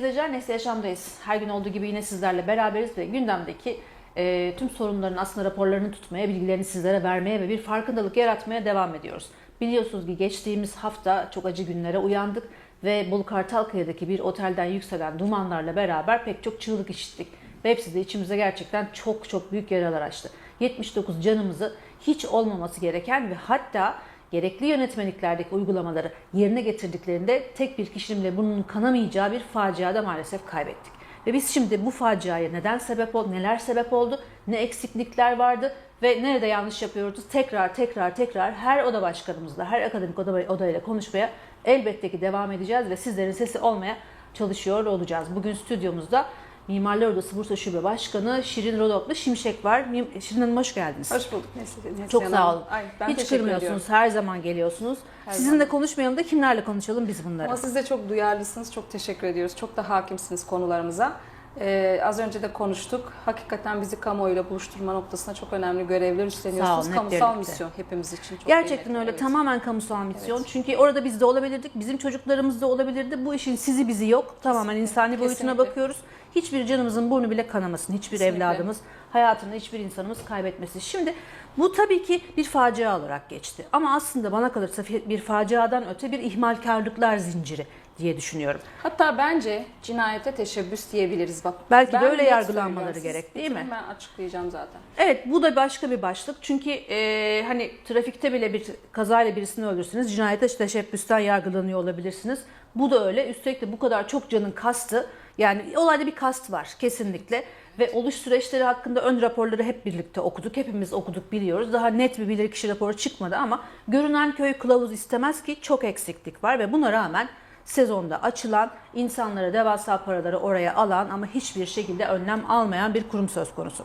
Sevgili izleyiciler, Nesli Yaşam'dayız. Her gün olduğu gibi yine sizlerle beraberiz ve gündemdeki e, tüm sorunların aslında raporlarını tutmaya, bilgilerini sizlere vermeye ve bir farkındalık yaratmaya devam ediyoruz. Biliyorsunuz ki geçtiğimiz hafta çok acı günlere uyandık ve Bolu Kartalkaya'daki bir otelden yükselen dumanlarla beraber pek çok çığlık işittik. Ve hepsi de içimize gerçekten çok çok büyük yaralar açtı. 79 canımızı hiç olmaması gereken ve hatta gerekli yönetmeliklerdeki uygulamaları yerine getirdiklerinde tek bir kişinin bile bunun kanamayacağı bir faciada maalesef kaybettik. Ve biz şimdi bu faciaya neden sebep oldu, neler sebep oldu, ne eksiklikler vardı ve nerede yanlış yapıyoruz tekrar tekrar tekrar her oda başkanımızla, her akademik oda, odayla konuşmaya elbette ki devam edeceğiz ve sizlerin sesi olmaya çalışıyor olacağız. Bugün stüdyomuzda Mimarlar Odası Bursa Şube Başkanı Şirin Rodoklu Şimşek var. Şirin Hanım hoş geldiniz. Hoş bulduk Nesli. Nesli Çok sağ olun. Ay, ben Hiç kırmıyorsunuz, ediyorum. her zaman geliyorsunuz. Her Sizinle zaman. konuşmayalım da kimlerle konuşalım biz bunları. Ama siz de çok duyarlısınız. Çok teşekkür ediyoruz. Çok da hakimsiniz konularımıza. Ee, az önce de konuştuk. Hakikaten bizi kamuoyuyla buluşturma noktasında çok önemli görevler üstleniyorsunuz. hep Kamusal birlikte. misyon hepimiz için çok Gerçekten öyle. Evet. Tamamen kamusal misyon. Evet. Çünkü orada biz de olabilirdik. Bizim çocuklarımız da olabilirdi. Bu işin sizi bizi yok. Tamamen insani boyutuna Kesinlikle. bakıyoruz. Hiçbir canımızın burnu bile kanamasın. Hiçbir Kesinlikle. evladımız, hayatını hiçbir insanımız kaybetmesin. Şimdi bu tabii ki bir facia olarak geçti. Ama aslında bana kalırsa bir faciadan öte bir ihmalkarlıklar zinciri diye düşünüyorum. Hatta bence cinayete teşebbüs diyebiliriz. Bak, Belki de öyle yargılanmaları gerek, değil mi? Ben açıklayacağım zaten. Evet bu da başka bir başlık. Çünkü e, hani trafikte bile bir kazayla birisini öldürseniz cinayete teşebbüsten yargılanıyor olabilirsiniz. Bu da öyle. Üstelik de bu kadar çok canın kastı. Yani olayda bir kast var kesinlikle. Ve oluş süreçleri hakkında ön raporları hep birlikte okuduk. Hepimiz okuduk biliyoruz. Daha net bir bilirkişi raporu çıkmadı ama görünen köy kılavuz istemez ki çok eksiklik var ve buna rağmen sezonda açılan, insanlara devasa paraları oraya alan ama hiçbir şekilde önlem almayan bir kurum söz konusu.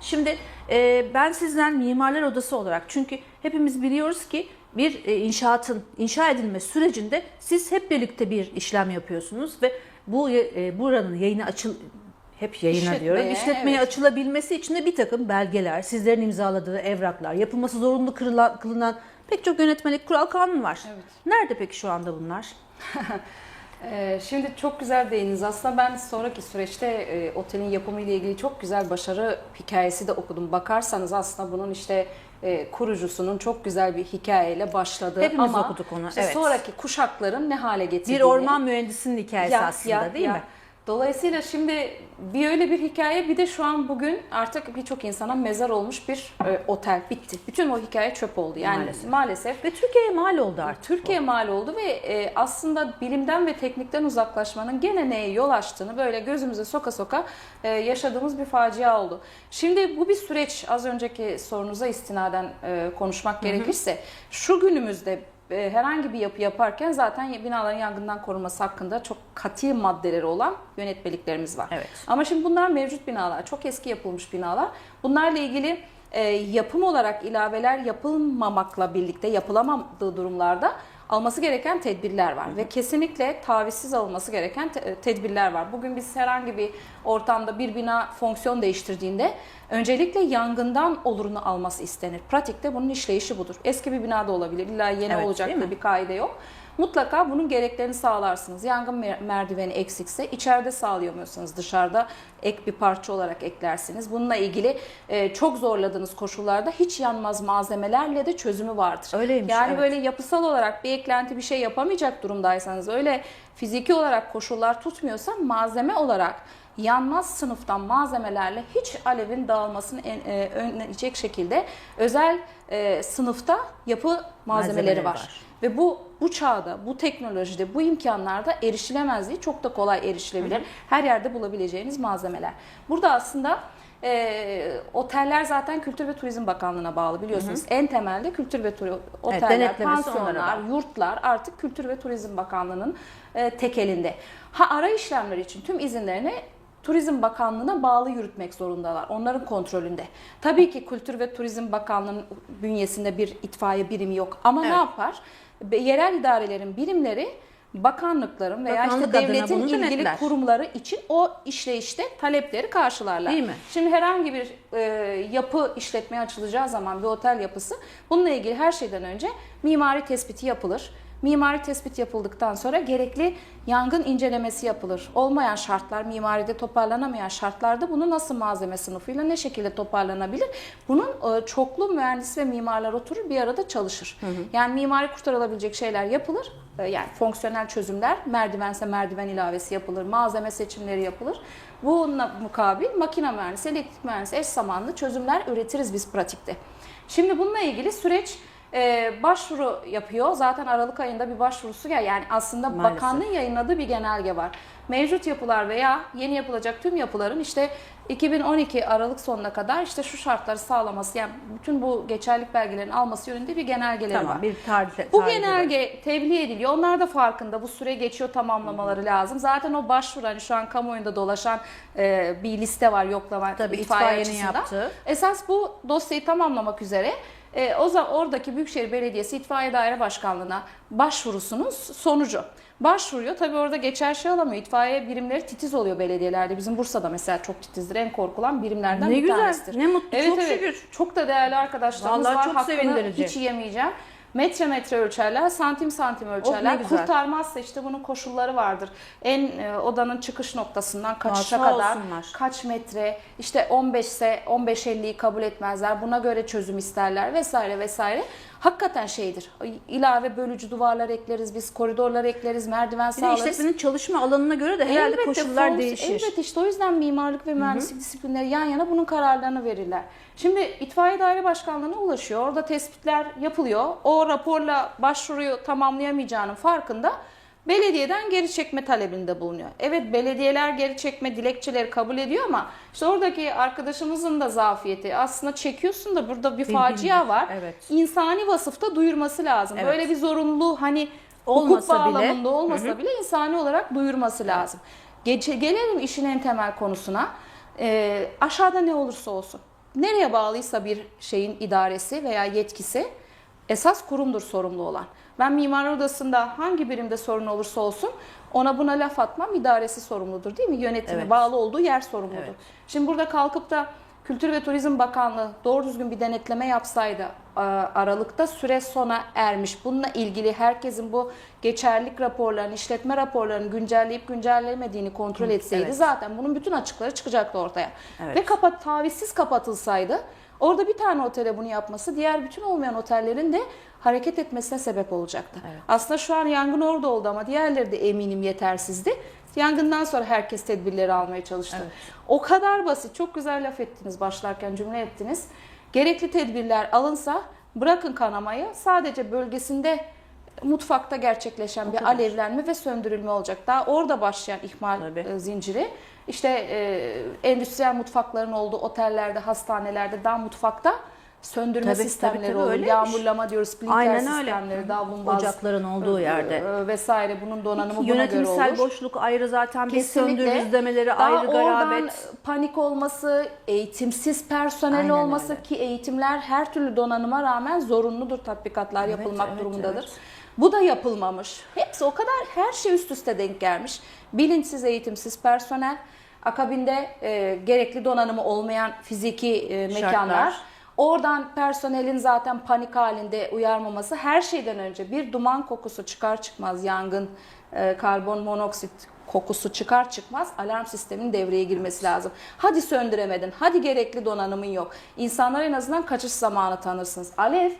Şimdi e, ben sizden mimarlar odası olarak çünkü hepimiz biliyoruz ki bir e, inşaatın inşa edilme sürecinde siz hep birlikte bir işlem yapıyorsunuz ve bu e, buranın yayını açıl hep yayına İşletmeye, diyorum. İşletmeye evet. açılabilmesi için de bir takım belgeler, sizlerin imzaladığı evraklar, yapılması zorunlu kırılan, kılınan pek çok yönetmelik kural kanun var. Evet. Nerede peki şu anda bunlar? Ee, şimdi çok güzel değindiniz. Aslında ben sonraki süreçte e, otelin yapımı ile ilgili çok güzel başarı hikayesi de okudum. Bakarsanız aslında bunun işte e, kurucusunun çok güzel bir hikayeyle başladığı Hepimiz ama okuduk onu, işte evet. sonraki kuşakların ne hale getirdiğini. Bir orman mühendisinin hikayesi Ya, aslında ya, değil ya. mi? Dolayısıyla şimdi bir öyle bir hikaye bir de şu an bugün artık birçok insana mezar olmuş bir e, otel bitti. Bütün o hikaye çöp oldu. Yani Maalesef. maalesef Ve Türkiye'ye mal oldu artık. Türkiye mal oldu ve e, aslında bilimden ve teknikten uzaklaşmanın gene neye yol açtığını böyle gözümüze soka soka e, yaşadığımız bir facia oldu. Şimdi bu bir süreç. Az önceki sorunuza istinaden e, konuşmak gerekirse şu günümüzde herhangi bir yapı yaparken zaten binaların yangından korunması hakkında çok katı maddeleri olan yönetmeliklerimiz var. Evet. Ama şimdi bunlar mevcut binalar, çok eski yapılmış binalar. Bunlarla ilgili e, yapım olarak ilaveler yapılmamakla birlikte yapılamadığı durumlarda alması gereken tedbirler var ve kesinlikle tavizsiz alınması gereken te- tedbirler var. Bugün biz herhangi bir ortamda bir bina fonksiyon değiştirdiğinde öncelikle yangından olurunu alması istenir. Pratikte bunun işleyişi budur. Eski bir binada olabilir, illa yeni Evet, olacak diye bir kaide yok. Mutlaka bunun gereklerini sağlarsınız. Yangın mer- merdiveni eksikse içeride sağlayamıyorsanız dışarıda ek bir parça olarak eklersiniz. Bununla ilgili e, çok zorladığınız koşullarda hiç yanmaz malzemelerle de çözümü vardır. Öyleymiş, Yani evet. böyle yapısal olarak bir eklenti bir şey yapamayacak durumdaysanız öyle fiziki olarak koşullar tutmuyorsa malzeme olarak yanmaz sınıftan malzemelerle hiç alevin dağılmasını en- e, önleyecek şekilde özel e, sınıfta yapı malzemeleri, Malzemeleri var. var. Ve bu bu çağda, bu teknolojide, bu imkanlarda erişilemezliği çok da kolay erişilebilir. Her yerde bulabileceğiniz malzemeler. Burada aslında e, oteller zaten Kültür ve Turizm Bakanlığı'na bağlı biliyorsunuz. En temelde Kültür ve Turizm oteller, onlara pansiyonlar, yurtlar artık Kültür ve Turizm Bakanlığı'nın e, tek elinde. Ha ara işlemler için tüm izinlerini Turizm Bakanlığı'na bağlı yürütmek zorundalar. Onların kontrolünde. Tabii ki Kültür ve Turizm Bakanlığı'nın bünyesinde bir itfaiye birimi yok. Ama ne Evet. yapar? Yerel idarelerin birimleri bakanlıkların veya Bakanlık işte devletin ilgili denetler. kurumları için o işleyişte talepleri karşılarlar. Değil mi? Şimdi herhangi bir e, yapı işletmeye açılacağı zaman bir otel yapısı bununla ilgili her şeyden önce mimari tespiti yapılır. Mimari tespit yapıldıktan sonra gerekli yangın incelemesi yapılır. Olmayan şartlar, mimaride toparlanamayan şartlarda bunu nasıl malzeme sınıfıyla ne şekilde toparlanabilir? Bunun e, çoklu mühendis ve mimarlar oturur bir arada çalışır. Yani mimari kurtarılabilecek şeyler yapılır. E, Yani fonksiyonel çözümler, merdivense merdiven ilavesi yapılır, malzeme seçimleri yapılır. Bununla mukabil makine mühendisi, elektrik mühendisi eş zamanlı çözümler üretiriz biz pratikte. Şimdi bununla ilgili süreç e, başvuru yapıyor. Zaten Aralık ayında bir başvurusu gel. Yani aslında Maalesef. bakanlığın yayınladığı bir genelge var. Mevcut yapılar veya yeni yapılacak tüm yapıların işte 2012 Aralık sonuna kadar işte şu şartları sağlaması yani bütün bu geçerlik belgelerini alması yönünde bir genelgeleri var. Tamam bir tarih. Bu tarihi var. genelge tebliğ ediliyor. Onlar da farkında. Bu süre geçiyor tamamlamaları lazım. Zaten o başvuru hani şu an kamuoyunda dolaşan e, bir liste var yoklama Tabii, itfaiye itfaiyenin açısından. yaptığı. Esas bu dosyayı tamamlamak üzere e, o zaman oradaki Büyükşehir Belediyesi İtfaiye Daire Başkanlığı'na başvurusunun sonucu. Başvuruyor. Tabii orada geçer şey alamıyor. İtfaiye birimleri titiz oluyor belediyelerde. Bizim Bursa'da mesela çok titizdir. En korkulan birimlerden Ne bir güzel, tanesidir. ne mutlu, Evet, çok evet. şükür. Çok da değerli arkadaşlarımız Vallahi var. çok Hakkını sevindirici. hiç yemeyeceğim. Metre metre ölçerler, santim santim ölçerler. Oh. Kurtarmazsa işte bunun koşulları vardır. En e, odanın çıkış noktasından kaçışa sağ kadar olsunlar. kaç metre, işte 15 ise 15-50'yi kabul etmezler. Buna göre çözüm isterler vesaire vesaire. Hakikaten şeydir. İlave bölücü duvarlar ekleriz, biz koridorlar ekleriz, merdiven Bir sağlarız. işletmenin çalışma alanına göre de herhalde Elbette koşullar fonks- değişir. Elbette işte o yüzden mimarlık ve mühendislik disiplinleri yan yana bunun kararlarını verirler. Şimdi itfaiye daire başkanlığına ulaşıyor. Orada tespitler yapılıyor. O raporla başvuruyu tamamlayamayacağının farkında belediyeden geri çekme talebinde bulunuyor. Evet belediyeler geri çekme dilekçeleri kabul ediyor ama işte oradaki arkadaşımızın da zafiyeti aslında çekiyorsun da burada bir facia var. evet. İnsani vasıfta duyurması lazım. Evet. Böyle bir zorunluluğu hani Olmasa hukuk bile- bağlamında olmasa bile insani olarak duyurması lazım. Geçe, gelelim işin en temel konusuna. Ee, aşağıda ne olursa olsun. Nereye bağlıysa bir şeyin idaresi veya yetkisi esas kurumdur sorumlu olan. Ben mimar odasında hangi birimde sorun olursa olsun ona buna laf atmam idaresi sorumludur değil mi? Yönetimi Evet. bağlı olduğu yer sorumludur. Evet. Şimdi burada kalkıp da Kültür ve Turizm Bakanlığı doğru düzgün bir denetleme yapsaydı Aralık'ta süre sona ermiş. Bununla ilgili herkesin bu geçerlilik raporlarını, işletme raporlarını güncelleyip güncellemediğini kontrol etseydi evet. zaten bunun bütün açıkları çıkacaktı ortaya. Evet. Ve kapat tavizsiz kapatılsaydı orada bir tane otele bunu yapması diğer bütün olmayan otellerin de hareket etmesine sebep olacaktı. Evet. Aslında şu an yangın orada oldu ama diğerleri de eminim yetersizdi. Yangından sonra herkes tedbirleri almaya çalıştı. Evet. O kadar basit. Çok güzel laf ettiniz başlarken cümle ettiniz. Gerekli tedbirler alınsa bırakın kanamayı sadece bölgesinde mutfakta gerçekleşen bir kadar. alevlenme ve söndürülme olacak. Daha orada başlayan ihmal Tabii. e, zinciri. İşte e, endüstriyel mutfakların olduğu otellerde, hastanelerde daha mutfakta söndürme Tabii, sistemleri tabii, tabii, olur. öyleymiş. Yağmurlama diyoruz, sprinkler Aynen sistemleri, öyle. davlumbaz, Ocakların olduğu yerde. e, vesaire bunun donanımı buna göre Yönetimsel olur. boşluk ayrı zaten Kesinlikle. söndürürüz demeleri Daha ayrı oradan garabet. panik olması, eğitimsiz personel Aynen olması öyle. ki eğitimler her türlü donanıma rağmen zorunludur tatbikatlar Evet, yapılmak evet, durumundadır. evet. Bu da yapılmamış. Hepsi o kadar her şey üst üste denk gelmiş. Bilinçsiz eğitimsiz personel, akabinde e, gerekli donanımı olmayan fiziki e, Şartlar. mekanlar. Oradan personelin zaten panik halinde uyarmaması her şeyden önce bir duman kokusu çıkar çıkmaz yangın, e, karbon monoksit kokusu çıkar çıkmaz alarm sisteminin devreye girmesi lazım. Hadi söndüremedin, hadi gerekli donanımın yok. İnsanlar en azından kaçış zamanı tanırsınız. Alev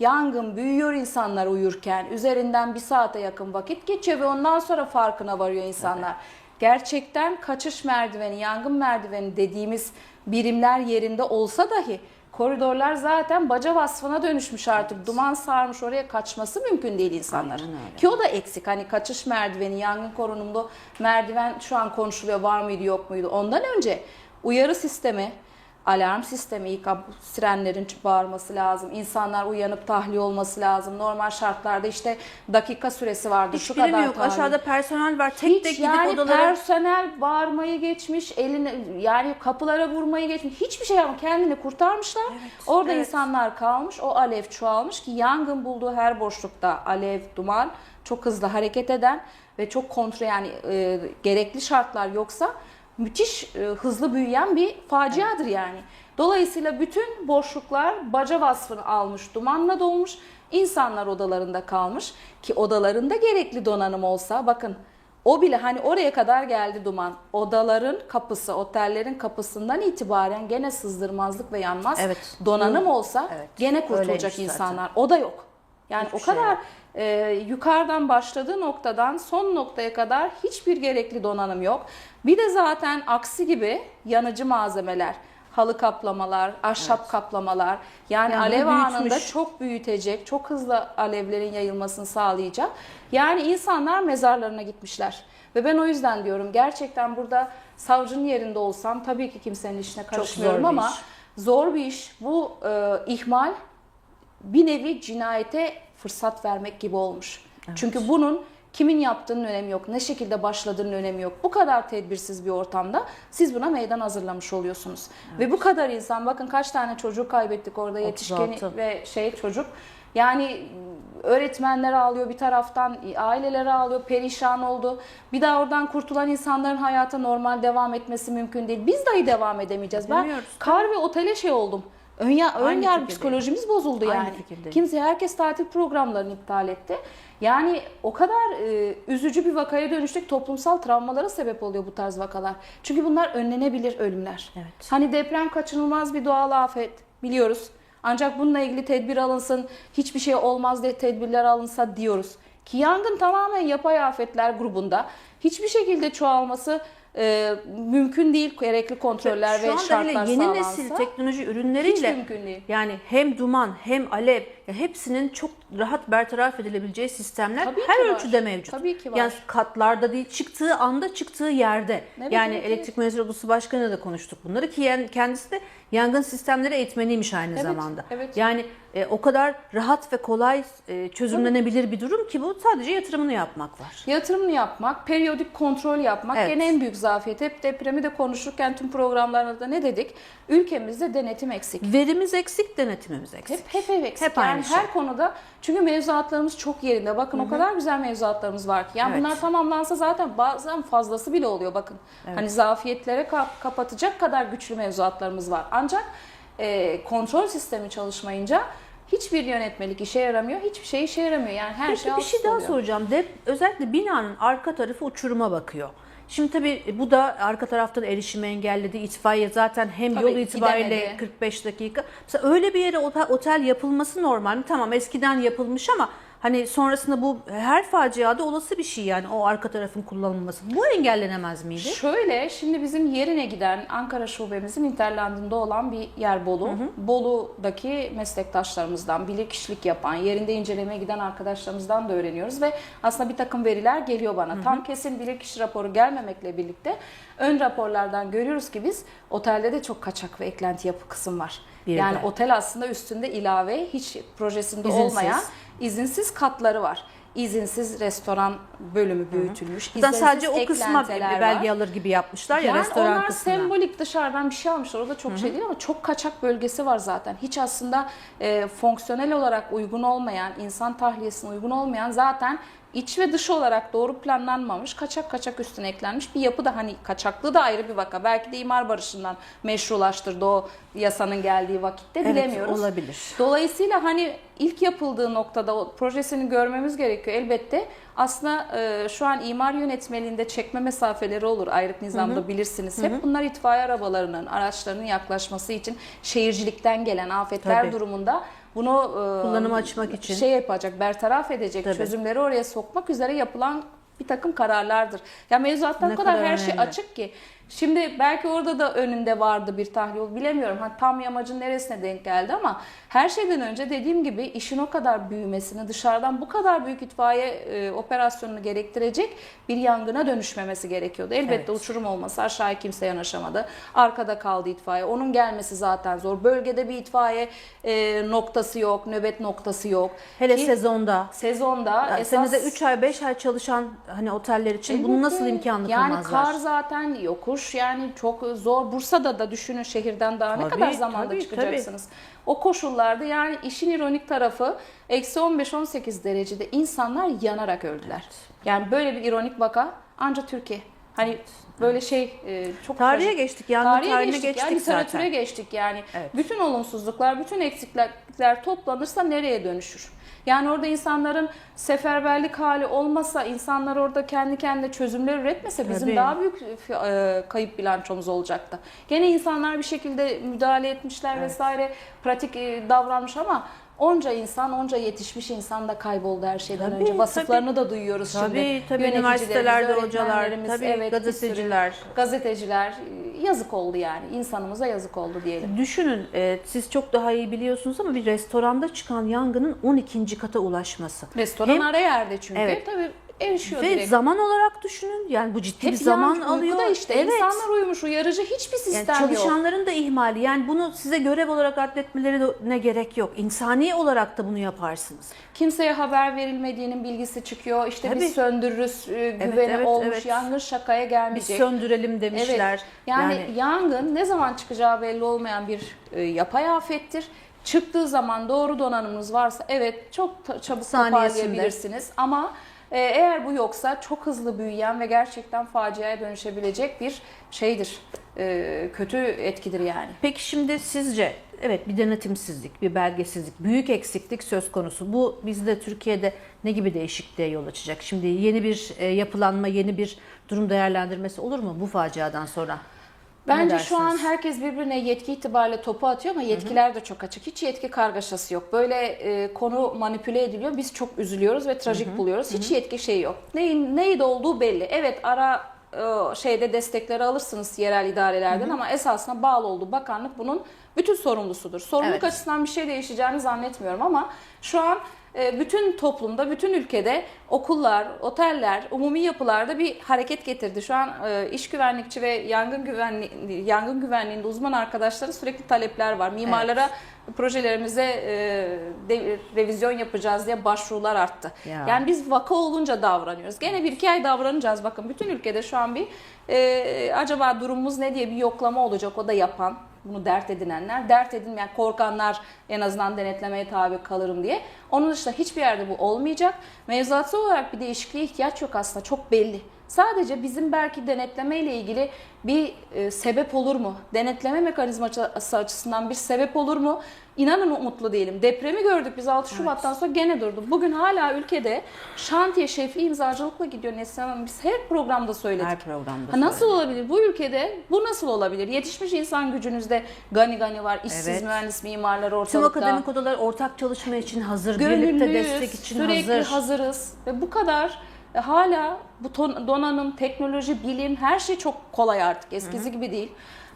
Yangın büyüyor insanlar uyurken. Üzerinden bir saate yakın vakit geçiyor ve ondan sonra farkına varıyor insanlar. Gerçekten kaçış merdiveni, yangın merdiveni dediğimiz birimler yerinde olsa dahi koridorlar zaten baca vasfına dönüşmüş artık. Duman sarmış oraya kaçması mümkün değil insanların. Ki o da eksik. Hani kaçış merdiveni, yangın korunumlu merdiven şu an konuşuluyor var mıydı yok muydu? Ondan önce uyarı sistemi, alarm sistemi, İKA sirenlerin bağırması lazım. İnsanlar uyanıp tahliye olması lazım. Normal şartlarda işte dakika süresi vardır. Şu Hiç birimi kadar yok. tahliye. Aşağıda personel var. Tek Hiç tek gidip yani odalara personel bağırmayı geçmiş, eline yani kapılara vurmayı geçmiş. Hiçbir şey yapmamış. Kendini kurtarmışlar. Orada evet. insanlar kalmış. O alev çoğalmış ki yangın bulduğu her boşlukta alev, duman çok hızlı hareket eden ve çok kontrol yani e, gerekli şartlar yoksa müthiş e, hızlı büyüyen bir faciadır yani. Dolayısıyla bütün boşluklar baca vasfını almış, dumanla dolmuş. İnsanlar odalarında kalmış ki odalarında gerekli donanım olsa bakın o bile hani oraya kadar geldi duman. Odaların kapısı, otellerin kapısından itibaren gene sızdırmazlık ve yanmaz. Evet. Donanım olsa Evet. gene kurtulacak Öyleymiş zaten. insanlar. O da yok. Yani Hiçbir o şey kadar e, yukarıdan başladığı noktadan son noktaya kadar hiçbir gerekli donanım yok. Bir de zaten aksi gibi yanıcı malzemeler, halı kaplamalar, ahşap kaplamalar yani, Yani alev bunu anında büyütmüş. çok büyütecek, çok hızlı alevlerin yayılmasını sağlayacak. Yani insanlar mezarlarına gitmişler. Ve ben o yüzden diyorum gerçekten burada savcının yerinde olsam tabii ki kimsenin işine karışmıyorum zor ama iş. zor bir iş. Bu e, ihmal bir nevi cinayete fırsat vermek gibi olmuş. Çünkü bunun kimin yaptığının önemi yok, ne şekilde başladığının önemi yok. Bu kadar tedbirsiz bir ortamda siz buna meydan hazırlamış oluyorsunuz. Ve bu kadar insan bakın kaç tane çocuğu kaybettik orada yetişkeni 36. ve şey çocuk. Yani öğretmenler ağlıyor bir taraftan, aileler ağlıyor, perişan oldu. Bir daha oradan kurtulan insanların hayata normal devam etmesi mümkün değil. Biz dahi devam edemeyeceğiz. Ben kar ve otele şey oldum. Ön, ya, ön Aynı yargı fikirdeyim. psikolojimiz bozuldu Aynı yani. fikirdeyim. Kimse herkes tatil programlarını iptal etti. Yani o kadar e, üzücü bir vakaya dönüştük. Toplumsal travmalara sebep oluyor bu tarz vakalar. Çünkü bunlar önlenebilir ölümler. Evet. Hani deprem kaçınılmaz bir doğal afet biliyoruz. Ancak bununla ilgili tedbir alınsın, hiçbir şey olmaz diye tedbirler alınsa diyoruz. Ki yangın tamamen yapay afetler grubunda. Hiçbir şekilde çoğalması e, mümkün değil gerekli kontroller Şu ve anda şartlar hele yeni sağlansa. nesil teknoloji hiç ürünleriyle mümkün değil. yani hem duman hem alev hepsinin çok rahat bertaraf edilebileceği sistemler Tabii ki her var. ölçüde mevcut. Tabii ki var. Yani katlarda değil çıktığı anda çıktığı yerde. Evet, yani evet, elektrik mühendisleri odası başkanı da konuştuk bunları ki yani kendisi de yangın sistemleri eğitmeniymiş aynı Evet, zamanda. evet. Yani e, o kadar rahat ve kolay e, çözümlenebilir bir durum ki bu sadece yatırımını yapmak var. Yatırımını yapmak, periyodik kontrol yapmak Evet. gene en büyük zafiyet. Hep depremi de konuşurken tüm programlarda da ne dedik? Ülkemizde denetim eksik. Verimiz eksik, denetimimiz eksik. Hep hep hep eksik. Hep yani şey. her konuda çünkü mevzuatlarımız çok yerinde. Bakın o kadar güzel mevzuatlarımız var ki. Yani Evet. bunlar tamamlansa zaten bazen fazlası bile oluyor bakın. Hani zafiyetlere kap- kapatacak kadar güçlü mevzuatlarımız var. Ancak e, kontrol sistemi çalışmayınca hiçbir yönetmelik işe yaramıyor. Hiçbir şey işe yaramıyor. Yani her Peki şey bir şey daha oluyor. soracağım. Dep, özellikle binanın arka tarafı uçuruma bakıyor. Şimdi tabii bu da arka taraftan erişimi engelledi. İtfaiye zaten hem Tabii, yol itibariyle gidemedi. 45 dakika. Mesela öyle bir yere otel, yapılması normal mi? Tamam eskiden yapılmış ama hani sonrasında bu her faciada olası bir şey yani o arka tarafın kullanılması. Bu engellenemez miydi? Şöyle şimdi bizim yerine giden Ankara şubemizin Interland'ında olan bir yer Bolu. Bolu'daki meslektaşlarımızdan, bilirkişilik yapan, yerinde incelemeye giden arkadaşlarımızdan da öğreniyoruz ve aslında bir takım veriler geliyor bana. Tam kesin bilirkişi raporu gelmemekle birlikte ön raporlardan görüyoruz ki biz otelde de çok kaçak ve eklenti yapı kısım var. Bir yani de. otel aslında üstünde ilave hiç projesinde İzinsiz. olmayan izinsiz katları var. İzinsiz restoran bölümü büyütülmüş. Zaten sadece o kısma bir belge alır gibi yapmışlar ya Yani restoran onlar kısmına. sembolik dışarıdan bir şey almışlar. O da çok şey değil ama çok kaçak bölgesi var zaten. Hiç aslında e, fonksiyonel olarak uygun olmayan, insan tahliyesine uygun olmayan zaten iç ve dış olarak doğru planlanmamış, kaçak kaçak üstüne eklenmiş bir yapı da hani kaçaklığı da ayrı bir vaka. Belki de imar barışından meşrulaştırdı o yasanın geldiği vakitte Evet, bilemiyoruz. olabilir. Dolayısıyla hani ilk yapıldığı noktada o projesini görmemiz gerekiyor elbette. Aslında e, şu an imar yönetmeliğinde çekme mesafeleri olur ayrık nizamda bilirsiniz. Hep bunlar itfaiye arabalarının, araçlarının yaklaşması için şehircilikten gelen afetler Tabii. durumunda bunu e, Kullanıma açmak için. şey yapacak, bertaraf edecek, Tabii. çözümleri oraya sokmak üzere yapılan bir takım kararlardır. Ya mevzuattan Ne kadar, kadar her şey açık ki. Şimdi belki orada da önünde vardı bir tahlil bilemiyorum. Ha, tam yamacın neresine denk geldi ama her şeyden önce dediğim gibi işin o kadar büyümesini dışarıdan bu kadar büyük itfaiye e, operasyonunu gerektirecek bir yangına dönüşmemesi gerekiyordu. Elbette Evet. uçurum olması aşağıya kimse yanaşamadı. Arkada kaldı itfaiye. Onun gelmesi zaten zor. Bölgede bir itfaiye e, noktası yok, nöbet noktası yok. Hele Ki sezonda. sezonda Yani esas senede 3 ay 5 ay çalışan hani oteller için bunu Elbette. nasıl imkanlı yani kılmazlar? kar zaten yokuş yani çok zor. Bursa'da da düşünün şehirden daha ne Tabii, kadar zamanda tabii, çıkacaksınız. O koşullarda yani işin ironik tarafı eksi 15-18 derecede insanlar yanarak öldüler. Yani böyle bir ironik vaka ancak Türkiye. Hani böyle şey e, çok Tarihe trajik. geçtik, yangın tarihine geçtik ya, literatüre zaten. geçtik yani. Evet. Bütün olumsuzluklar, bütün eksiklikler toplanırsa nereye dönüşür? Yani orada insanların seferberlik hali olmasa, insanlar orada kendi kendine çözümler üretmese bizim Tabii. daha büyük e, kayıp bilançomuz olacaktı. Gene insanlar bir şekilde müdahale etmişler Evet. vesaire, pratik e, davranmış ama onca insan, onca yetişmiş insan da kayboldu her şeyden Tabii, önce. Vasıflarını da duyuyoruz Tabii şimdi. tabii üniversitelerde hocalar, tabii evet, bir sürü gazeteciler. gazeteciler yazık oldu yani. İnsanımıza yazık oldu diyelim. Düşünün e, siz çok daha iyi biliyorsunuz ama bir restoranda çıkan yangının 12. kata ulaşması. Restoran Hem- ara yerde çünkü. Evet. Tabii erişiyor Ve direkt. zaman olarak düşünün yani bu ciddi Hep bir zaman yan- alıyor. işte evet. insanlar uyumuş uyarıcı hiçbir Yani sistem yok. çalışanların da ihmali. Yani bunu size görev olarak adletmelerine gerek yok. İnsani olarak da bunu yaparsınız. Kimseye haber verilmediğinin bilgisi çıkıyor. İşte Tabii. biz söndürürüz e, güveni evet, olmuş. evet. Yangın şakaya Biz gelmeyecek. söndürelim demişler. Evet. Yani, yangın ne zaman çıkacağı belli olmayan bir e, yapay afettir. Çıktığı zaman doğru donanımınız varsa evet çok çabuk toparlayabilirsiniz ama eğer bu yoksa çok hızlı büyüyen ve gerçekten faciaya dönüşebilecek bir şeydir. E, kötü etkidir yani. Peki şimdi sizce evet bir denetimsizlik, bir belgesizlik, büyük eksiklik söz konusu. Bu bizde Türkiye'de ne gibi değişikliğe yol açacak? Şimdi yeni bir e, yapılanma, yeni bir durum değerlendirmesi olur mu bu faciadan sonra? Bence şu an herkes birbirine yetki itibariyle topu atıyor ama yetkiler de çok açık. Hiç yetki kargaşası yok. Böyle e, konu manipüle ediliyor. Biz çok üzülüyoruz ve trajik buluyoruz. Hiç yetki şey yok. Neyin neydi olduğu belli. Evet ara e, şeyde destekleri alırsınız yerel idarelerden ama esasında bağlı olduğu bakanlık bunun bütün sorumlusudur. Sorumluluk Evet. açısından bir şey değişeceğini zannetmiyorum ama şu an bütün toplumda, bütün ülkede okullar, oteller, umumi yapılarda bir hareket getirdi. Şu an e, iş güvenlikçi ve yangın güvenliği yangın güvenliğinde uzman arkadaşlara sürekli talepler var. Mimarlara projelerimize e, de- revizyon yapacağız diye başvurular arttı. Ya. Yani biz vaka olunca davranıyoruz. Gene bir iki ay davranacağız. Bakın bütün ülkede şu an bir e, acaba durumumuz ne diye bir yoklama olacak. O da yapan, bunu dert edinenler, dert edinmeyen, korkanlar en azından denetlemeye tabi kalırım diye. Onun dışında hiçbir yerde bu olmayacak. Mevzuatsal olarak bir değişikliğe ihtiyaç yok aslında çok belli. Sadece bizim belki denetleme ile ilgili bir e, sebep olur mu? Denetleme mekanizması açısından bir sebep olur mu? İnanın umutlu değilim. Depremi gördük biz 6 Şubat'tan sonra gene durdu. Bugün hala ülkede şantiye şefli imzacılıkla gidiyor Neslihan Hanım. Biz her programda söyledik. Her programda. Ha, nasıl olabilir? Bu ülkede bu nasıl olabilir? Yetişmiş insan gücünüzde gani gani var. İşsiz Evet. mühendis mimarlar Tüm ortalıkta. akademik odalar ortak çalışma için hazır, birlikte Gönüllüyüz, destek için sürekli hazır. hazırız ve bu kadar e, hala bu ton- donanım, teknoloji, bilim her şey çok kolay artık eskisi gibi değil.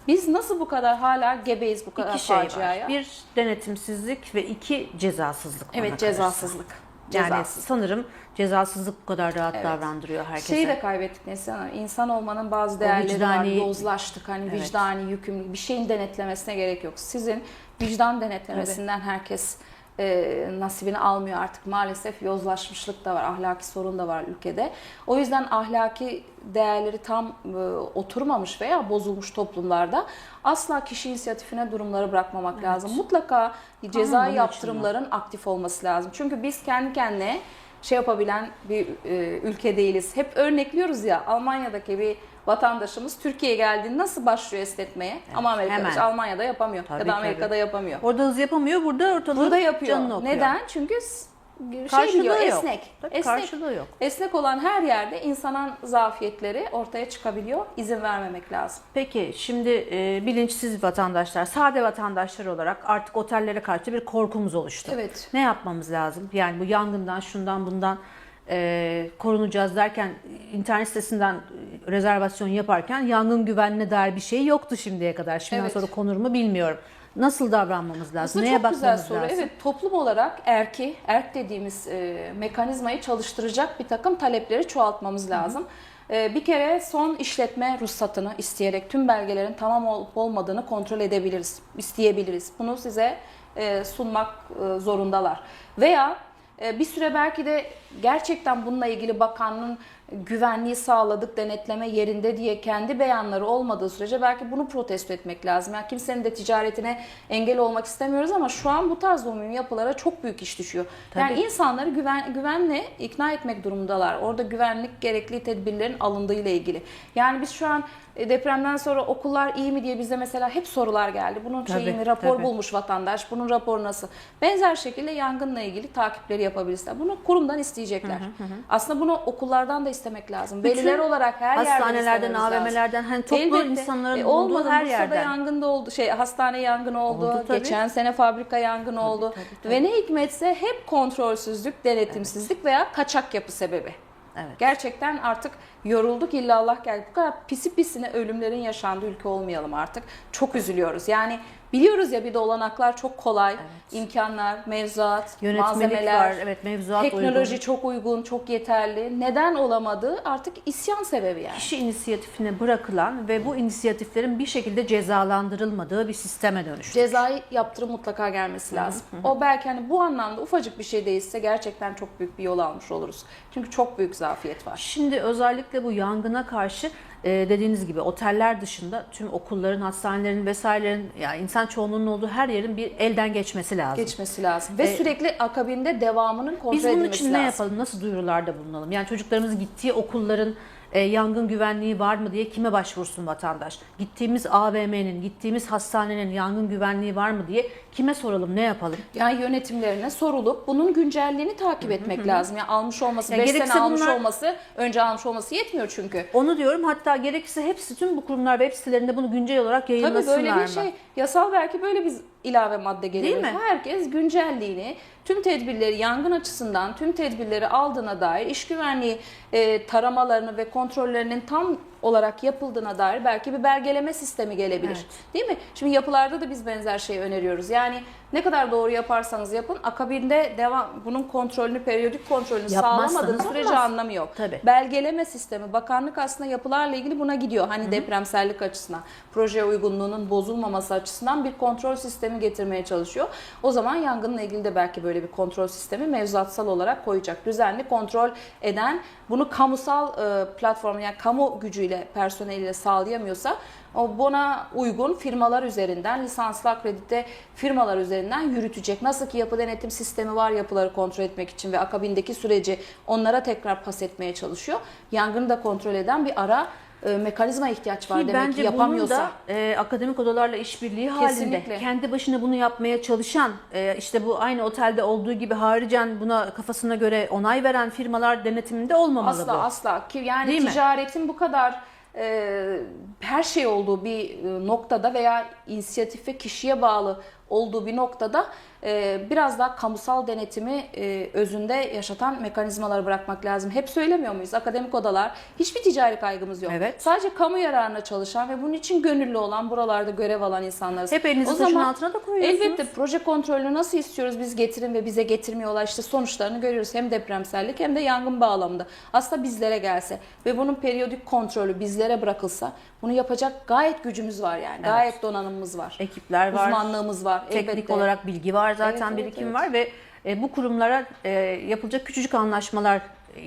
Biz nasıl bu kadar hala gebeyiz bu kadar İki şey faciaya? var. Bir denetimsizlik ve iki cezasızlık. evet kalırsa. cezasızlık. Yani Cezasız. sanırım cezasızlık bu kadar rahat Evet. davrandırıyor herkese. Şeyi de kaybettik Neslihan. İnsan olmanın bazı değerleri var. vicdani- Yozlaştık. Hani Evet. vicdani yükümlülük. Bir şeyin denetlemesine gerek yok. Sizin vicdan denetlemesinden herkes e, nasibini almıyor artık. Maalesef yozlaşmışlık da var. Ahlaki sorun da var ülkede. O yüzden ahlaki değerleri tam e, oturmamış veya bozulmuş toplumlarda asla kişi inisiyatifine durumları bırakmamak lazım. Mutlaka ceza bunun yaptırımların aktif olması lazım. Çünkü biz kendi kendine şey yapabilen bir e, ülke değiliz. Hep örnekliyoruz ya Almanya'daki bir vatandaşımız Türkiye'ye geldiğinde nasıl başlıyor esnetmeye? Ama Amerika'da, hemen. Almanya'da yapamıyor Tabii, ya da Amerika'da yapamıyor. Orada hız yapamıyor, burada ortalığı Burada yapıyor. canını okuyor. Neden? Çünkü şey Karşılığı diyor, yok. esnek. Tabii esnek. karşılığı yok. Esnek olan her yerde insanın zafiyetleri ortaya çıkabiliyor. İzin vermemek lazım. Peki şimdi e, bilinçsiz vatandaşlar, sade vatandaşlar olarak artık otellere karşı bir korkumuz oluştu. Evet. Ne yapmamız lazım? Yani bu yangından, şundan, bundan e, korunacağız derken internet sitesinden rezervasyon yaparken yangın güvenliğine dair bir şey yoktu şimdiye kadar. Şimdiden Evet. sonra konur mu bilmiyorum. Nasıl davranmamız lazım? Aslında Neye çok güzel bakmamız soru. lazım? Evet toplum olarak erki, erk dediğimiz e, mekanizmayı çalıştıracak bir takım talepleri çoğaltmamız lazım. E, bir kere son işletme ruhsatını isteyerek tüm belgelerin tamam olup olmadığını kontrol edebiliriz, isteyebiliriz. Bunu size e, sunmak e, zorundalar. Veya bir süre belki de gerçekten bununla ilgili bakanlığın güvenliği sağladık, denetleme yerinde diye kendi beyanları olmadığı sürece belki bunu protesto etmek lazım. Yani kimsenin de ticaretine engel olmak istemiyoruz ama şu an bu tarz umumi yapılara çok büyük iş düşüyor. Yani Tabii. insanları güven, güvenle ikna etmek durumundalar. Orada güvenlik gerekli tedbirlerin alındığıyla ilgili. Yani biz şu an e, depremden sonra okullar iyi mi diye bize mesela hep sorular geldi. Bunun Tabii, şeyi mi, rapor tabii. bulmuş vatandaş, bunun raporu nasıl? Benzer şekilde yangınla ilgili takipleri yapabilirler. Bunu kurumdan isteyecekler. Aslında bunu okullardan da istemek lazım. Bütün Veliler olarak her Hastanelerden. AVM'lerden hani toplu Elbette. insanların E, olmadı, her Bursa'da yerden. yangın da oldu. Şey hastane yangını oldu. Oldu tabii. Geçen sene fabrika yangını oldu. tabii, tabii. Ve ne hikmetse hep kontrolsüzlük, denetimsizlik veya kaçak yapı sebebi. Evet. Gerçekten artık yorulduk illallah geldi. Bu kadar pisi pisine ölümlerin yaşandığı ülke olmayalım artık. Çok üzülüyoruz. Yani biliyoruz ya bir de olanaklar çok kolay. imkanlar, mevzuat, Yönetmelik malzemeler, var. Evet mevzuat teknoloji uygun. çok uygun, çok yeterli. Neden olamadığı artık isyan sebebi yani. Kişi inisiyatifine bırakılan ve bu inisiyatiflerin bir şekilde cezalandırılmadığı bir sisteme dönüştü. Cezai yaptırım mutlaka gelmesi lazım. O belki hani bu anlamda ufacık bir şey değilse gerçekten çok büyük bir yol almış oluruz. Çünkü çok büyük zafiyet var. Şimdi özellikle bu yangına karşı e, dediğiniz gibi oteller dışında tüm okulların, hastanelerin vesairelerin yani insan çoğunluğunun olduğu her yerin bir elden geçmesi lazım. Geçmesi lazım. Ve E, sürekli akabinde devamının kontrol Biz bunun edilmesi için lazım. ne yapalım? Nasıl duyurularda bulunalım? Yani çocuklarımız gittiği okulların e, yangın güvenliği var mı diye kime başvursun vatandaş? Gittiğimiz AVM'nin, gittiğimiz hastanenin yangın güvenliği var mı diye kime soralım, ne yapalım? Yani yönetimlerine sorulup bunun güncelliğini takip etmek lazım. Yani almış olması, Yani 5 sene almış bunlar- olması, önce almış olması yetmiyor çünkü. Onu diyorum hatta gerekirse hepsi tüm bu kurumlar web sitelerinde bunu güncel olarak Tabii yayınlasınlar böyle mı? bir şey yasal belki böyle bir ilave madde mi? Herkes güncelliğini, tüm tedbirleri yangın açısından tüm tedbirleri aldığına dair iş güvenliği e, taramalarını ve kontrollerinin tam olarak yapıldığına dair belki bir belgeleme sistemi gelebilir. Evet. Değil mi? Şimdi yapılarda da biz benzer şeyi öneriyoruz. Yani ne kadar doğru yaparsanız yapın akabinde devam bunun kontrolünü, periyodik kontrolünü sağlamadığınız sürece olmaz. anlamı yok. Tabii. Belgeleme sistemi bakanlık aslında yapılarla ilgili buna gidiyor. Hani depremsellik açısından, proje uygunluğunun bozulmaması açısından bir kontrol sistemi getirmeye çalışıyor. O zaman yangınla ilgili de belki böyle bir kontrol sistemi mevzuatsal olarak koyacak. Düzenli kontrol eden, bunu kamusal e, platform yani kamu gücüyle, personeliyle sağlayamıyorsa o buna uygun firmalar üzerinden, lisanslı akredite firmalar üzerinden yürütecek. Nasıl ki yapı denetim sistemi var yapıları kontrol etmek için ve akabindeki süreci onlara tekrar pas etmeye çalışıyor. Yangını da kontrol eden bir ara e, mekanizma ihtiyaç var Ki demek ki bence yapamıyorsa. bunun da e, akademik odalarla işbirliği halinde kendi başına bunu yapmaya çalışan e, işte bu aynı otelde olduğu gibi haricen buna kafasına göre onay veren firmalar denetiminde olmamalı Asla bu. asla ki yani Değil mi? ticaretin bu kadar e, her şey olduğu bir e, noktada veya inisiyatif ve kişiye bağlı olduğu bir noktada biraz daha kamusal denetimi e, özünde yaşatan mekanizmaları bırakmak lazım. Hep söylemiyor muyuz? Akademik odalar hiçbir ticari kaygımız yok. Evet. Sadece kamu yararına çalışan ve bunun için gönüllü olan buralarda görev alan insanlarız. Hep elinizi O zaman altına da koyuyorsunuz. Elbette proje kontrolünü nasıl istiyoruz biz getirin ve bize getirmiyorlar işte sonuçlarını görüyoruz hem depremsellik hem de yangın bağlamında. Aslında bizlere gelse ve bunun periyodik kontrolü bizlere bırakılsa bunu yapacak gayet gücümüz var yani. Gayet donanımımız var. Ekipler var. Uzmanlığımız var. Teknik elbette. olarak bilgi var zaten Evet, evet, birikim evet. var ve e, bu kurumlara e, yapılacak küçücük anlaşmalar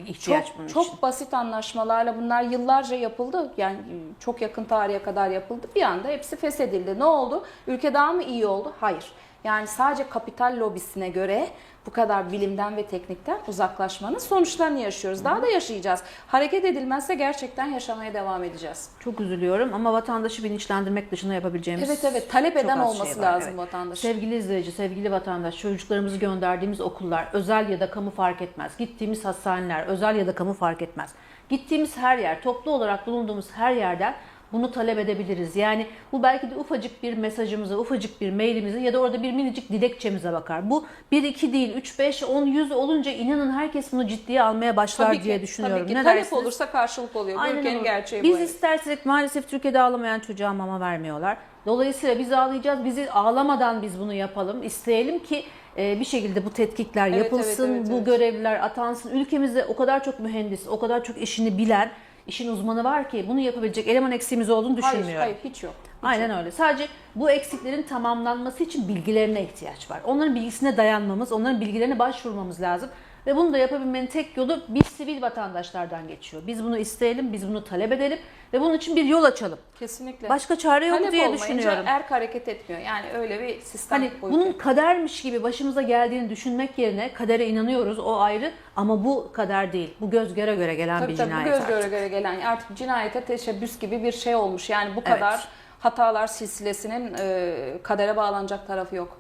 ihtiyaç Çok, bunun çok için. basit anlaşmalarla bunlar yıllarca yapıldı. Yani çok yakın tarihe kadar yapıldı. Bir anda hepsi feshedildi. Ne oldu? Ülke daha mı iyi oldu? Hayır. Yani sadece kapital lobisine göre bu kadar bilimden ve teknikten uzaklaşmanın sonuçlarını yaşıyoruz. Daha da yaşayacağız. Hareket edilmezse gerçekten yaşamaya devam edeceğiz. Çok üzülüyorum ama vatandaşı bilinçlendirmek dışında yapabileceğimiz Evet evet talep eden az olması şey var, lazım evet. vatandaş. Sevgili izleyici, sevgili vatandaş, çocuklarımızı gönderdiğimiz okullar, özel ya da kamu fark etmez. Gittiğimiz hastaneler, özel ya da kamu fark etmez. Gittiğimiz her yer, toplu olarak bulunduğumuz her yerden bunu talep edebiliriz. Yani bu belki de ufacık bir mesajımıza, ufacık bir mailimize ya da orada bir minicik dilekçemize bakar. Bu 1 2 değil, 3 5 10 100 olunca inanın herkes bunu ciddiye almaya başlar Tabii ki, diye düşünüyorum. Tabii ki. Ne talep dersiniz? olursa karşılık oluyor. Bu Aynen ülkenin öyle. gerçeği Biz bu. evet. istersek maalesef Türkiye'de ağlamayan çocuğa mama vermiyorlar. Dolayısıyla biz ağlayacağız. Bizi ağlamadan biz bunu yapalım. İsteyelim ki e, bir şekilde bu tetkikler Evet, yapılsın, evet, evet, bu evet. görevliler atansın. Ülkemizde o kadar çok mühendis, o kadar çok işini bilen, işin uzmanı var ki bunu yapabilecek eleman eksiğimiz olduğunu Hayır, düşünmüyorum. hayır hiç yok. Hiç Aynen yok. öyle. Sadece bu eksiklerin tamamlanması için bilgilerine ihtiyaç var. Onların bilgisine dayanmamız, onların bilgilerine başvurmamız lazım. Ve bunu da yapabilmenin tek yolu biz sivil vatandaşlardan geçiyor. Biz bunu isteyelim, biz bunu talep edelim ve bunun için bir yol açalım. Kesinlikle. Başka çare yok Talep diye düşünüyorum. erk hareket etmiyor. Yani öyle bir sistem Hani boyutu. bunun kadermiş gibi başımıza geldiğini düşünmek yerine kadere inanıyoruz o ayrı ama bu kader değil. Bu göz göre göre gelen Tabii bir tabii bu cinayet göz artık. göre göre gelen artık cinayete teşebbüs gibi bir şey olmuş. Yani bu Evet. kadar hatalar silsilesinin e, kadere bağlanacak tarafı yok.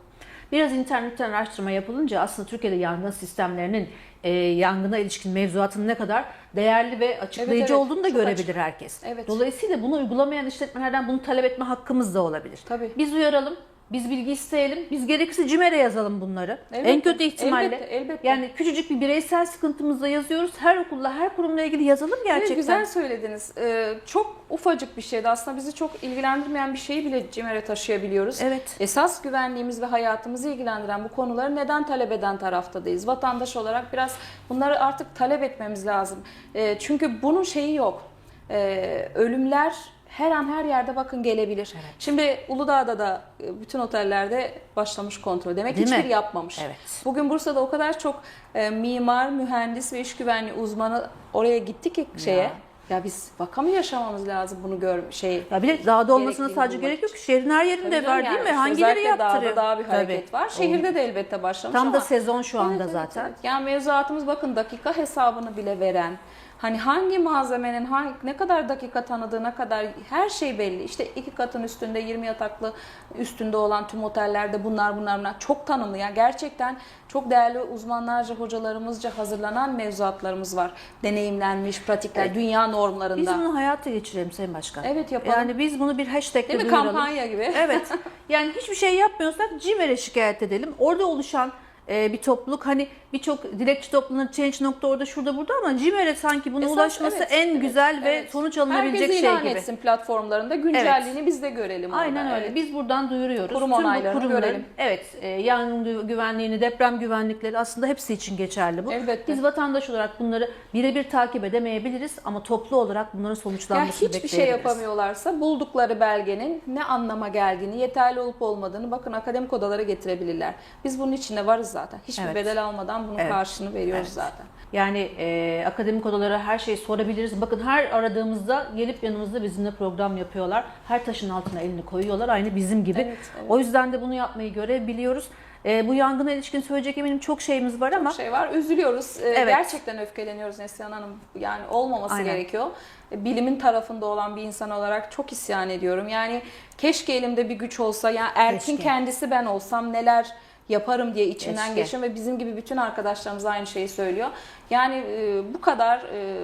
Biraz internetten araştırma yapılınca aslında Türkiye'de yangın sistemlerinin e, yangına ilişkin mevzuatın ne kadar değerli ve açıklayıcı Evet, evet. olduğunu da Çok görebilir açık. herkes. Evet. Dolayısıyla bunu uygulamayan işletmelerden bunu talep etme hakkımız da olabilir. Tabii. Biz uyaralım, biz bilgi isteyelim, biz gerekirse CİMER'e yazalım bunları. Elbette, en kötü ihtimalle. elbette, elbette. Yani küçücük bir bireysel sıkıntımızda yazıyoruz. Her okulla, her kurumla ilgili yazalım gerçekten. Evet, güzel söylediniz. Ee, çok ufacık bir şeydi aslında bizi çok ilgilendirmeyen bir şeyi bile CİMER'e taşıyabiliyoruz. Evet. Esas güvenliğimiz ve hayatımızı ilgilendiren bu konuları neden talep eden taraftadayız? Vatandaş olarak biraz bunları artık talep etmemiz lazım. Ee, çünkü bunun şeyi yok. Ee, ölümler her an her yerde bakın gelebilir. Şimdi Uludağ'da da e, bütün otellerde başlamış kontrol. Demek Değil hiçbir mi? yapmamış. Evet. Bugün Bursa'da o kadar çok e, mimar, mühendis ve iş güvenliği uzmanı oraya gitti ki şeye. Ya. Ya, biz vaka mı yaşamamız lazım bunu gör şey. Ya bir de dağda olmasına sadece gerek yok. Şehrin her yerinde Tabii var değil mi? Hangileri yaptırıyor? Dağda daha bir hareket Tabii. var. Şehirde de elbette başlamış Tam ama. da sezon şu anda Evet, evet, zaten. evet. Yani mevzuatımız bakın dakika hesabını bile veren. Hani hangi malzemenin hangi, ne kadar dakika tanıdığına kadar her şey belli. İşte iki katın üstünde 20 yataklı üstünde olan tüm otellerde bunlar bunlar bunlar çok tanımlı. Yani gerçekten çok değerli uzmanlarca hocalarımızca hazırlanan mevzuatlarımız var. Deneyimlenmiş pratikler Evet. dünya Biz normlarında. bunu hayata geçirelim Sayın Başkan. Evet, yapalım. Yani biz bunu bir hashtag Değil mi duyuralım. kampanya gibi? Evet. Yani hiçbir şey yapmıyorsak CİMER'e şikayet edelim. Orada oluşan e, bir topluluk hani birçok dilekçi topluluğunda Change.org'da şurada burada ama CİMER'e sanki buna Esas, ulaşması evet, en evet, güzel ve evet. sonuç alınabilecek Herkes şey ilan gibi. etsin platformlarında güncelliğini biz de görelim. orada. Aynen öyle. Evet. Biz buradan duyuruyoruz. Kurum onaylarını görelim. Evet, e, yangın gü- güvenliğini, deprem güvenlikleri aslında hepsi için geçerli bu. Elbette. Biz vatandaş olarak bunları birebir takip edemeyebiliriz ama toplu olarak bunların sonuçlanmasını hiçbir şey yapamıyorlarsa buldukları belgenin ne anlama geldiğini, yeterli olup olmadığını bakın akademik odalara getirebilirler. Biz bunun içinde varız zaten. Hiçbir Evet. bedel almadan bunun Evet. karşılığını veriyoruz Evet. zaten. Yani e, akademik odalara her şeyi sorabiliriz. Bakın her aradığımızda gelip yanımızda bizimle program yapıyorlar. Her taşın altına elini koyuyorlar aynı bizim gibi. Evet, evet. O yüzden de bunu yapmayı görebiliyoruz. E, bu yangına ilişkin söyleyecek eminim çok şeyimiz var ama Çok şey var. Üzülüyoruz. Ee, Evet. Gerçekten öfkeleniyoruz Neslihan Hanım. Yani olmaması Aynen. gerekiyor. E, Bilimin tarafında olan bir insan olarak çok isyan ediyorum. Yani keşke elimde bir güç olsa. Yani Erkin Keşke. kendisi ben olsam neler yaparım diye içinden Keşke. geçiyor ve bizim gibi bütün arkadaşlarımız aynı şeyi söylüyor. Yani e, bu kadar e,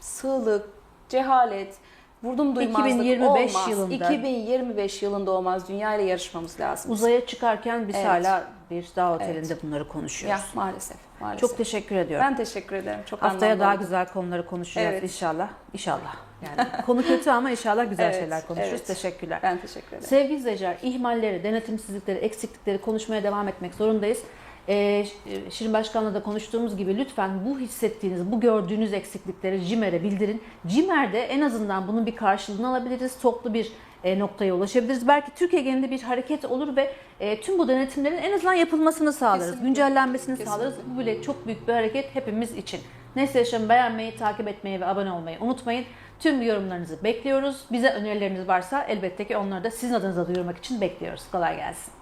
sığlık, cehalet, vurdum duymazlık 2025 olmaz. yılında. 2025 yılında olmaz. Dünya ile yarışmamız lazım. uzaya çıkarken biz Evet. hala bir dağ otelinde bunları ya konuşuyoruz. maalesef. maalesef. Çok teşekkür ediyorum. Ben teşekkür ederim. Çok Haftaya daha oldu. güzel konuları konuşacağız Evet. inşallah. İnşallah. Yani konu kötü ama inşallah güzel Evet, şeyler konuşuruz. evet. Teşekkürler. Ben teşekkür ederim. Sevgili izleyiciler, ihmalleri, denetimsizlikleri, eksiklikleri konuşmaya devam etmek zorundayız. Ş- Şirin Başkan'la da konuştuğumuz gibi lütfen bu hissettiğiniz, bu gördüğünüz eksiklikleri CİMER'e bildirin. CİMER'de en azından bunun bir karşılığını alabiliriz. Toplu bir e, noktaya ulaşabiliriz. Belki Türkiye genelinde bir hareket olur ve e, tüm bu denetimlerin en azından yapılmasını sağlarız. Kesinlikle. Güncellenmesini Kesinlikle. sağlarız. Bu bile çok büyük bir hareket hepimiz için. Neyse Yaşam'ı beğenmeyi, takip etmeyi ve abone olmayı unutmayın. Tüm yorumlarınızı bekliyoruz. Bize önerileriniz varsa elbette ki onları da sizin adınıza duyurmak için bekliyoruz. Kolay gelsin.